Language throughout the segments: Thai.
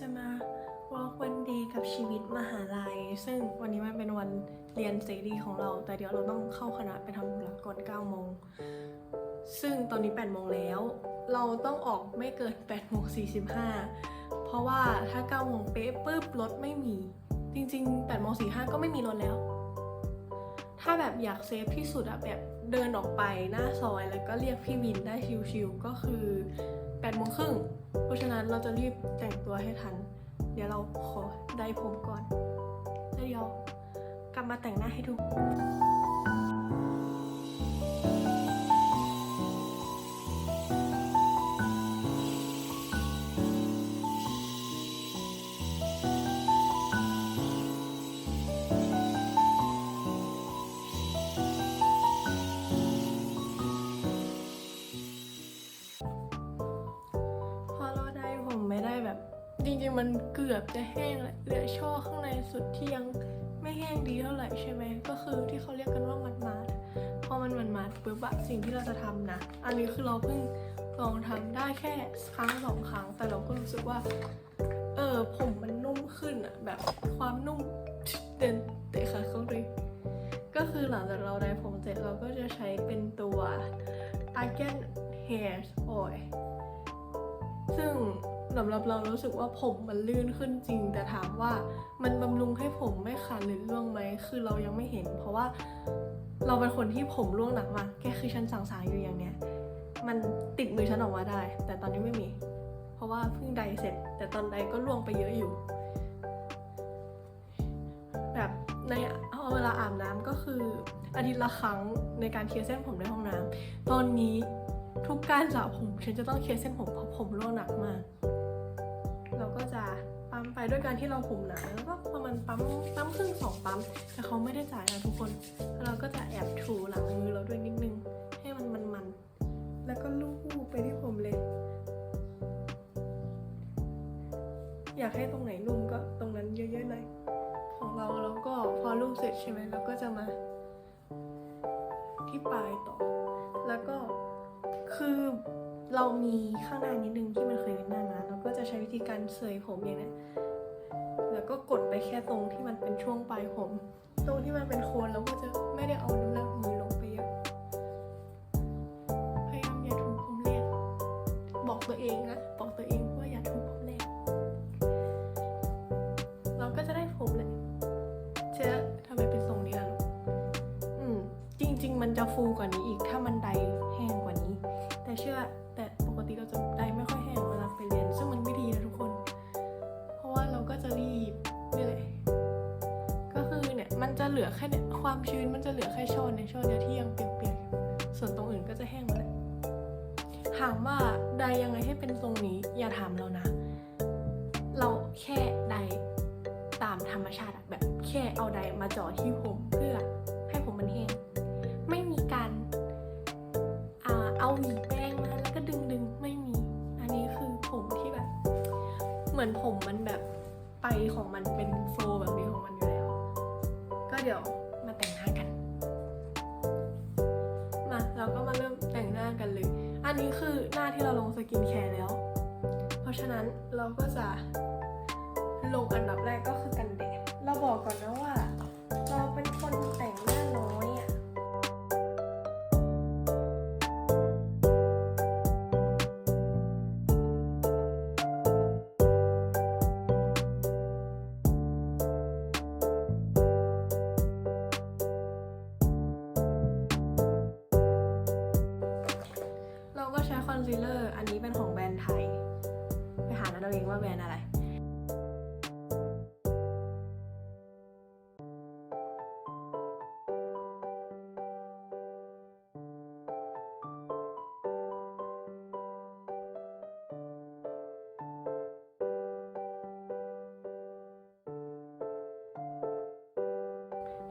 จะมาวอล์กวันดย์กับชีวิตมหาลัย ซึ่งวันนี้มันเป็นวันเรียนเสรีของเรา แต่เดี๋ยวเราต้องเข้าคณะไปทำธุระก่อน9โมง ซึ่งตอนนี้8โมงแล้ว เราต้องออกไม่เกิน8โมง45 เพราะว่าถ้า9โมงเป๊ะปุ๊บรถไม่มี จริงๆ8โมง45 ก็ไม่มีรถแล้ว ถ้าแบบอยากเซฟที่สุดอะแบบ เดินออกไปหน้าซอยแล้วก็เรียกพี่วินได้ชิวๆก็คือ8โมงครึ่งเพราะฉะนั้นเราจะรีบแต่งตัวให้ทัน เดี๋ยวเราขอได้ผมก่อนแล้วเดี๋ยวกลับมาแต่งหน้าให้ดู มันเกือบจะแห้งแล้วเหลือช่อข้างในสุดที่ยังไม่แห้งดีเท่าไหร่ใช่ไหมก็คือที่เขาเรียกกันว่ามันมาดพอมันมันมาดปุ๊บอะสิ่งที่เราจะทำนะ อันนี้คือเราเพิ่งลองทำได้แค่ครั้งสองครั้ง แต่เราก็รู้สึกว่า เออผมมันนุ่มขึ้นอะแบบความนุ่มเด่นเตะขาเข้าเลยก็คือหลังจากเราได้ผมเสร็จเราก็จะใช้เป็นตัว Argan Hair Oil ซึ่งสำหรับเรารู้สึกว่าผมมันลื่นขึ้นจริง แต่ถามว่ามันบำรุงให้ผมไม่ขาดหรือร่วงไหมคือเรายังไม่เห็น เพราะว่าเราเป็นคนที่ผมร่วงหนักมากแกคือฉันสั่งสางอยู่อย่างเนี้ยมันติดมือฉันออกมาได้ แต่ตอนนี้ไม่มี เพราะว่าเพิ่งไดเสร็จ แต่ตอนไดก็ร่วงไปเยอะอยู่ แบบในเวลาอาบน้ำก็คืออาทิตย์ละครั้งในการเคลียร์เส้นผมในห้องน้ำตอนนี้ ทุกการสระผมฉันจะต้องเคลียร์เส้นผมเพราะผมร่วงหนักมาก เราก็จะปั๊มไปด้วยการที่เราผมหนาแล้วก็ประมาณปั๊มปั๊มครึ่งสองปั๊ม แต่เขาไม่ได้จ่ายนะทุกคนแล้วเราก็จะแอบถูหลังมือเราด้วยนิดนึง ให้มันมันมันแล้วก็ลูบไปที่ผมเลย อยากให้ตรงไหนนุ่มก็ตรงนั้นเยอะๆหน่อยของเราแล้วก็พอลูบเสร็จใช่ไหมเราก็จะมา ที่ปลายต่อ แล้วก็ คือเรามีข้างหน้านิดนึงที่มันเคยเป็นหน้ามาเราก็จะใช้วิธีการเสยผมอย่างนี้แล้วก็กดไปแค่ตรงที่มันเป็นช่วงปลายผม ตรงที่มันเป็นโคนเราก็จะไม่ได้เอาน้ำหนักมือลงไปเยอะพยายามอย่าถูผมแรกบอกตัวเองนะบอกตัวเองว่าอย่าถูผมแรกเราก็จะได้ผมเลยเชื่อทำไมเป็นทรงนี้ล่ะลูกอืมจริง ๆ มันจะฟูกว่านี้อีกถ้ามันได เชื่อ แต่ปกติเราจะไดไม่ค่อยแห้งเวลาไปเรียน ซึ่งมันไม่ดีนะทุกคน เพราะว่าเราก็จะรีบนี่เลยก็คือเนี่ยมันจะเหลือแค่เนี่ยความชื้นมันจะเหลือแค่ช่อในยช่อเนี้ยที่ยังเปียกๆส่วนตรงอื่นก็จะแห้งหมดเลยถามว่าไดยังไงให้เป็นทรงนี้อย่าถามเรานะ เราแค่ไดตามธรรมชาติแบบแค่เอาไดมาจ่อที่ผมเพื่อให้ผมมันแห้งไม่มีการอาเอาหวีแป้ อนผมมันแบบไปของมันเป็นโฟล์แบบนี้ของมันอยู่แล้ว ก็เดี๋ยวมาแต่งหน้ากัน มาเราก็มาเริ่มแต่งหน้ากันเลย อันนี้คือหน้าที่เราลงสกินแคร์แล้ว เพราะฉะนั้นเราก็จะลงอันดับแรกก็คือกันแดด เราบอกก่อนนะว่า เราเป็นคนแต่งหน้า เราเองว่าแบรนด์อะไร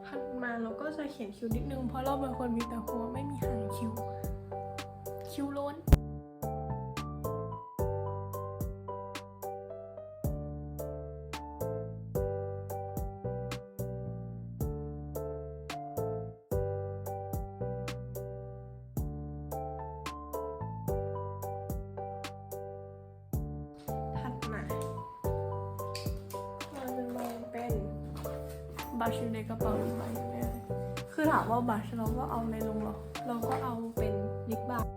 ถัดมาเราก็จะเขียนคิ้วนิดนึงเพราะเราเป็นคนมีแต่หัวไม่มีหางคิ้ว คิ้วล้น บัชอยู่ในกระเป๋าหนึ่งใบเลยคือถามว่าบัชเราก็เอาในลงหรอ เราก็เอาเป็นลิปบาร์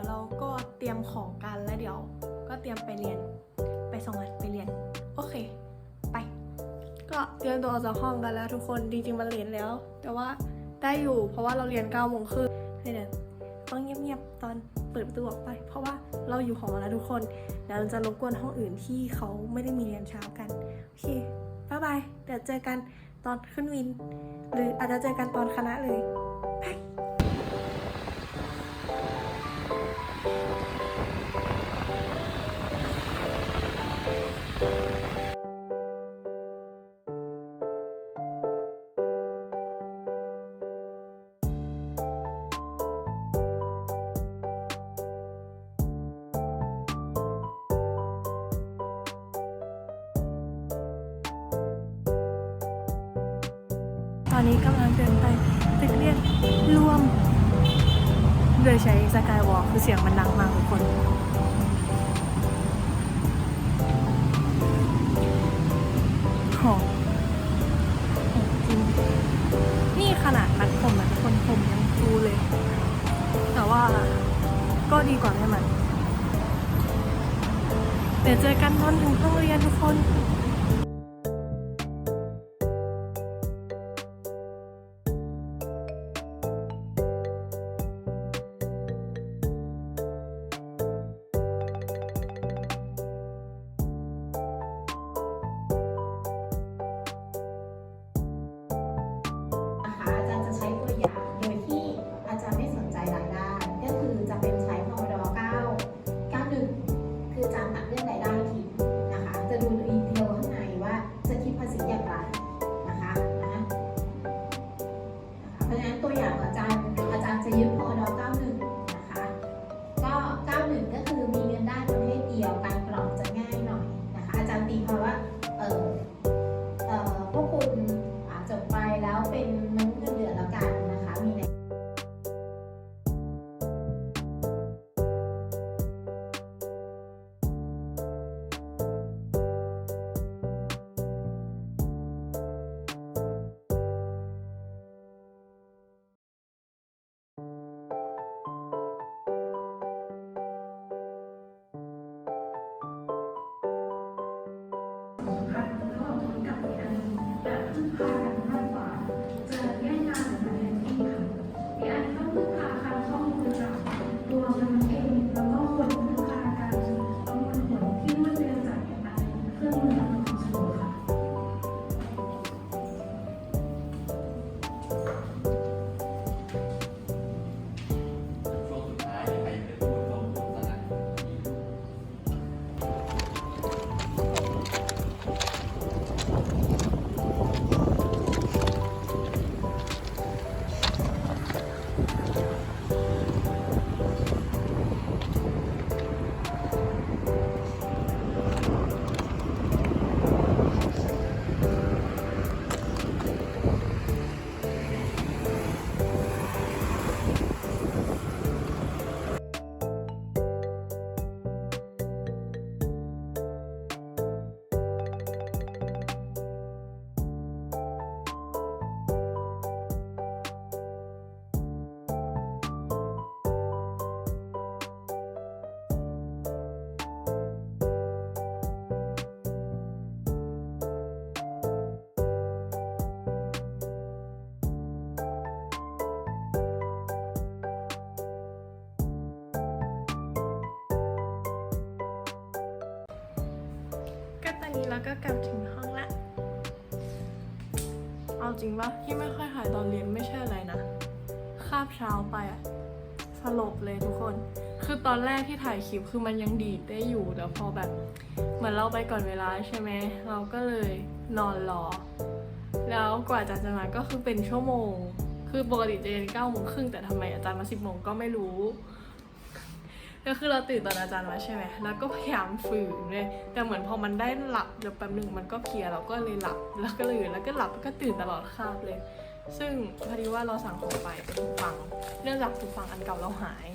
ยวเราก็เตรียมของกันแล้วเดี๋ยว ก็เตรียมไปเรียน ไปส่งงานไปเรียน โอเค ไป ก็เตรียมตัวออกจากห้องกันแล้วทุกคนจริงๆมันเรียนแล้ว แต่ว่าได้อยู่เพราะว่าเราเรียน9ก้าโมงครึ่งให้เดี๋ยวต้องเงียบๆตอนเปิดประตูออกไป เพราะว่าเราอยู่หอแล้วทุกคนเดี๋ยวเราจะรบกวนห้องอื่นที่เขาไม่ได้มีเรียนเช้ากันโอเคบ๊ายบายเดี๋ยวเจอกันตอนขึ้นวิน หรืออาจจะเจอกันตอนคณะเลย อนนี้กำลังเดินไปตึกเรียนรวม โดยใช้สกายวอล์คือเสียงมันดังมากทุกคนหอมหอมจริงนี่ขนาดมัดผมนะทุกคนผมยังฟูเลย แต่ว่าก็ดีกว่าไม่มันเดี๋ยวเจอกันตอนถึงห้องเรียนทุกคน นนี้เราก็กลับถึงห้องละ เอาจริงปะที่ไม่ค่อยถ่ายตอนเรียนไม่ใช่อะไรนะ คาบเช้าไปอะสลบเลยทุกคน คือตอนแรกที่ถ่ายคลิปคือมันยังดีดได้อยู่แต่พอแบบ เหมือนเราไปก่อนเวลาใช่ไหม เราก็เลยนอนรอ แล้วกว่าอาจารย์จะมาก็คือเป็นชั่วโมง คือปกติจะเรียนเก้าโมงครึ่งแต่ทำไมอาจารย์มาสิบโมงก็ไม่รู้ ก็คือเราตื่นตอนอาจารย์มาใช่ไหมแล้วก็พยายามฝืนเลยแต่เหมือนพอมันได้หลับเดี๋ยวแป๊บหนึ่งมันก็เพลียเราก็เลยหลับ แล้วก็เลยแล้วก็หลับแล้วก็ตื่นตลอดคาบเลย ซึ่งพอดีว่าเราสั่งของไปเป็นหูฟัง เนื่องจากหูฟังอันเก่าเราหาย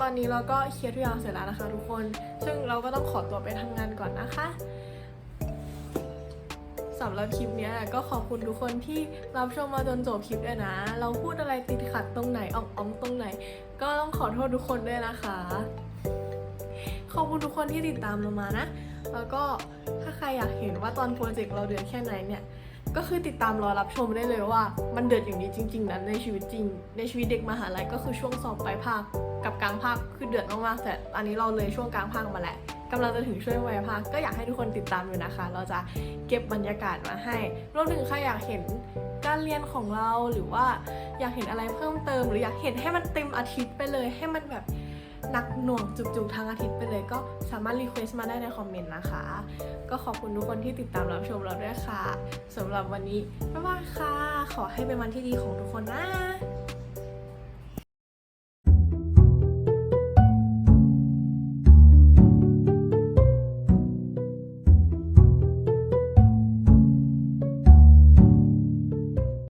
ตอนนี้เราก็เคลียร์ทุกอย่างเสร็จแล้วนะคะทุกคน ซึ่งเราก็ต้องขอตัวไปทำงานก่อนนะคะสำหรับคลิปนี้ก็ขอบคุณทุกคนที่รับชมมาจนจบคลิปด้วยนะ เราพูดอะไรติดขัดตรงไหนอ่องๆตรงไหน ก็ต้องขอโทษทุกคนด้วยนะคะ ขอบคุณทุกคนที่ติดตามเรามานะ แล้วก็ถ้าใครอยากเห็นว่าตอนโปรเจกต์เราเดือดแค่ไหนเนี่ย ก็คือติดตามรอรับชมได้เลยว่า มันเดือดอย่างนี้จริง ๆนะในชีวิตจริง ในชีวิตเด็กมหาลัยก็คือช่วงสอบปลายภาคกับกลางภาคคือเดือดมากๆแต่อันนี้เราเลยช่วงกลางภาคมาแล้วกำลังจะถึงช่วงปลายภาคก็อยากให้ทุกคนติดตามอยู่นะคะ เราจะเก็บบรรยากาศมาให้รวมถึงใครอยากเห็นการเรียนของเราหรือว่าอยากเห็นอะไรเพิ่มเติม หรืออยากเห็นให้มันเต็มอาทิตย์ไปเลยให้มันแบบ หนักหน่วงจุกๆทางอาทิตย์ไปเลยก็สามารถรีเควสต์มาได้ในคอมเมนต์นะคะ ก็ขอบคุณทุกคนที่ติดตามรับชมเราด้วยค่ะสำหรับวันนี้บ๊ายบายค่ะ ขอให้เป็นวันที่ดีของทุกคนนะ